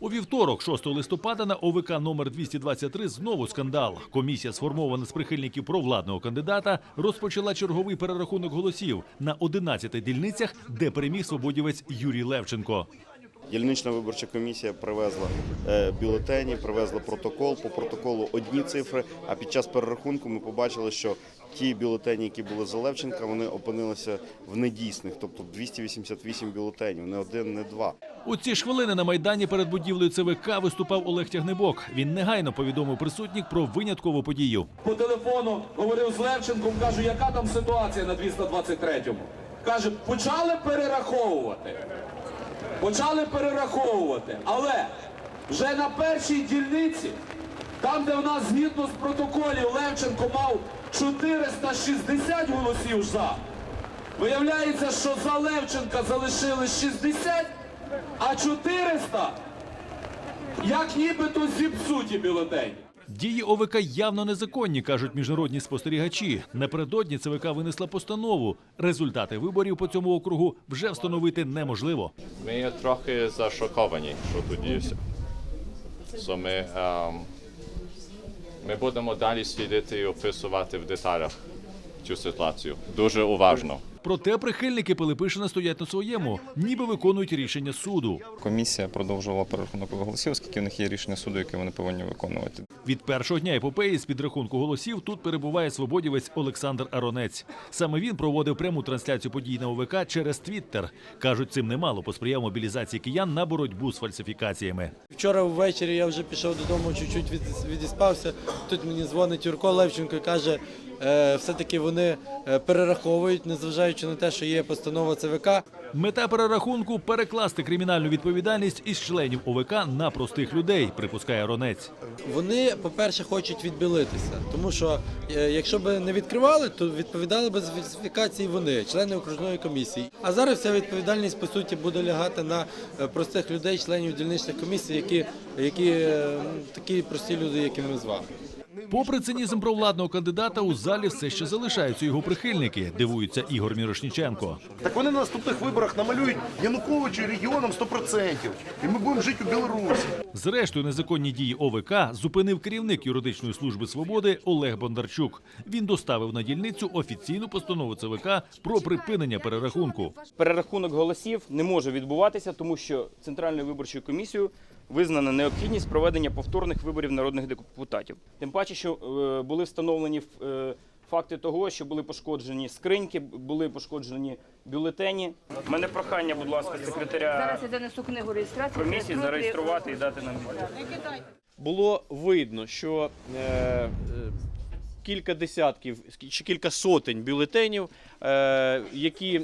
У вівторок, 6 листопада, на ОВК номер 223 знову скандал. Комісія, сформована з прихильників провладного кандидата, розпочала черговий перерахунок голосів на 11 дільницях, де переміг свободівець Юрій Левченко. Дільнична виборча комісія привезла е, бюлетені, привезла протокол. По протоколу одні цифри. А під час перерахунку ми побачили, що ті бюлетені, які були за Левченка, вони опинилися в недійсних, тобто 288 бюлетенів, не один, не два. У ці ж хвилини на майдані перед будівлею ЦВК виступав Олег Тягнебок. Він негайно повідомив присутніх про виняткову подію. По телефону говорив з Левченком, кажу, яка там ситуація на 223-му. Каже, почали перераховувати. Почали перераховувати. Але вже на першій дільниці, там, де в нас згідно з протоколів Левченко мав 460 голосів за, виявляється, що за Левченка залишили 60, а 400 як нібито зіпсуті бюлетені. Дії ОВК явно незаконні, кажуть міжнародні спостерігачі. Напередодні ЦВК винесла постанову. Результати виборів по цьому округу вже встановити неможливо. Ми трохи зашоковані, що тут діється. So ми, ем, ми будемо далі слідити і описувати в деталях цю ситуацію. Дуже уважно. Проте прихильники Пилипишина стоять на своєму, ніби виконують рішення суду. Комісія продовжувала перерахунок голосів, оскільки в них є рішення суду, яке вони повинні виконувати. Від першого дня епопеї з підрахунку голосів тут перебуває свободівець Олександр Аронець. Саме він проводив пряму трансляцію подій на ОВК через Твіттер. Кажуть, цим немало посприяв мобілізації киян на боротьбу з фальсифікаціями. Вчора ввечері я вже пішов додому, чуть-чуть відіспався. Тут мені дзвонить Юрко Левченко і каже, все-таки вони е, перераховують, незважаючи на те, що є постанова ЦВК. Мета перерахунку перекласти кримінальну відповідальність із членів ОВК на простих людей, припускає Ронець. Вони, по-перше, хочуть відбілитися, тому що е, якщо б не відкривали, то відповідали б з фальсифікації вони, члени окружної комісії. А зараз вся відповідальність по суті буде лягати на е, простих людей, членів дільничних комісій, які, які е, такі прості люди, як і ми з вами. Попри цинізм провладного кандидата, у залі все ще залишаються його прихильники, дивується Ігор Мірошніченко. Так вони на наступних виборах намалюють Януковича регіоном 100%. І ми будемо жити у Білорусі. Зрештою, незаконні дії ОВК зупинив керівник юридичної служби свободи Олег Бондарчук. Він доставив на дільницю офіційну постанову ЦВК про припинення перерахунку. перерахунок голосів не може відбуватися, тому що Центральною виборчою комісією визнана необхідність проведення повторних виборів народних депутатів. Тим паче, що е, були встановлені е, факти того, що були пошкоджені скриньки, були пошкоджені бюлетені. У мене прохання, будь ласка, секретаря Зараз я занесу книгу реєстрації. комісії зареєструвати і дати нам було видно, що е, кілька десятків чи кілька сотень бюлетенів, які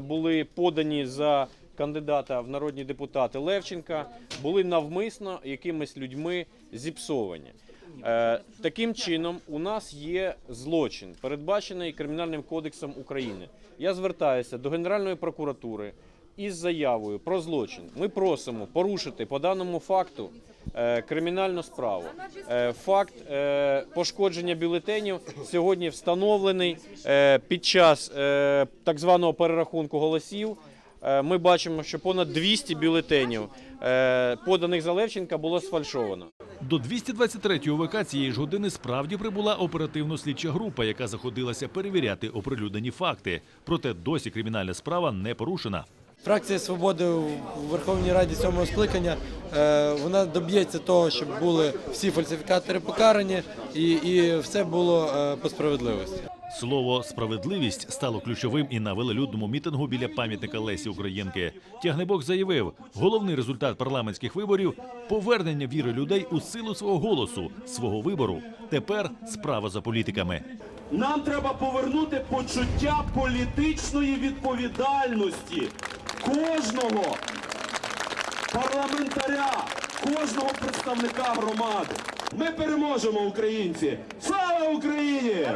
були подані за кандидата в народні депутати Левченка, були навмисно якимись людьми зіпсовані. Е, таким чином, у нас є злочин, передбачений Кримінальним кодексом України. Я звертаюся до Генеральної прокуратури із заявою про злочин. Ми просимо порушити по даному факту е, кримінальну справу. Е, факт пошкодження бюлетенів сьогодні встановлений під час так званого перерахунку голосів. Е, Ми бачимо, що понад 200 бюлетенів, е, поданих за Левченка, було сфальшовано. До 223-ї ОВК цієї ж години справді прибула оперативно-слідча група, яка заходилася перевіряти оприлюднені факти. Проте досі кримінальна справа не порушена. Фракція свободи у Верховній Раді сьомого скликання е, вона доб'ється того, щоб були всі фальсифікатори покарані і, і все було по справедливості. Слово справедливість стало ключовим і на велелюдному мітингу біля пам'ятника Лесі Українки. Тягнебок заявив, головний результат парламентських виборів повернення віри людей у силу свого голосу, свого вибору. Тепер справа за політиками. Нам треба повернути почуття політичної відповідальності кожного парламентаря, кожного представника громади. Ми переможемо, українці! Слава Україні!